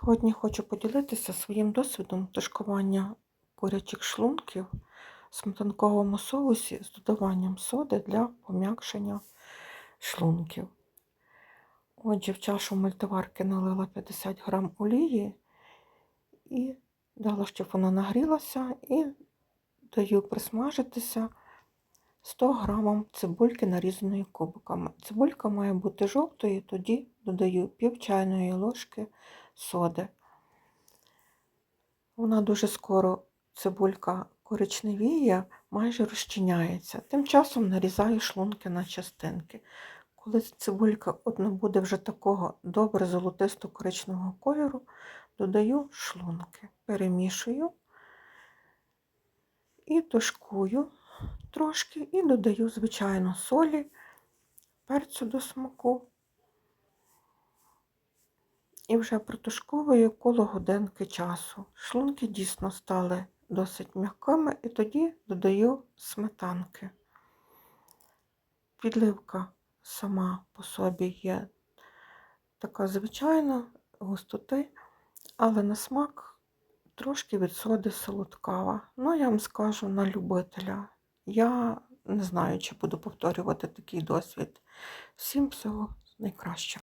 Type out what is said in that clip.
Сьогодні хочу поділитися своїм досвідом тушкування курячих шлунків в сметанковому соусі з додаванням соди для пом'якшення шлунків. Отже, в чашу мультиварки налила 50 грам олії і дала, щоб вона нагрілася, і даю присмажитися 100 грамам цибульки, нарізаної кубиками. Цибулька має бути жовтою, тоді додаю пів чайної ложки соди. Вона дуже скоро цибулька коричневіє, майже розчиняється. Тим часом нарізаю шлунки на частинки. Коли цибулька одна буде вже такого добре золотисто-коричневого кольору, додаю шлунки, перемішую і тушкую трошки і додаю, звичайно, солі, перцю до смаку. І вже протушковую коло годинки часу. Шлунки дійсно стали досить м'якими, і тоді додаю сметанки. Підливка сама по собі є така звичайна густоти, але на смак трошки від соди солодкава. Ну, я вам скажу на любителя. Я не знаю, чи буду повторювати такий досвід. Всім всього найкращого.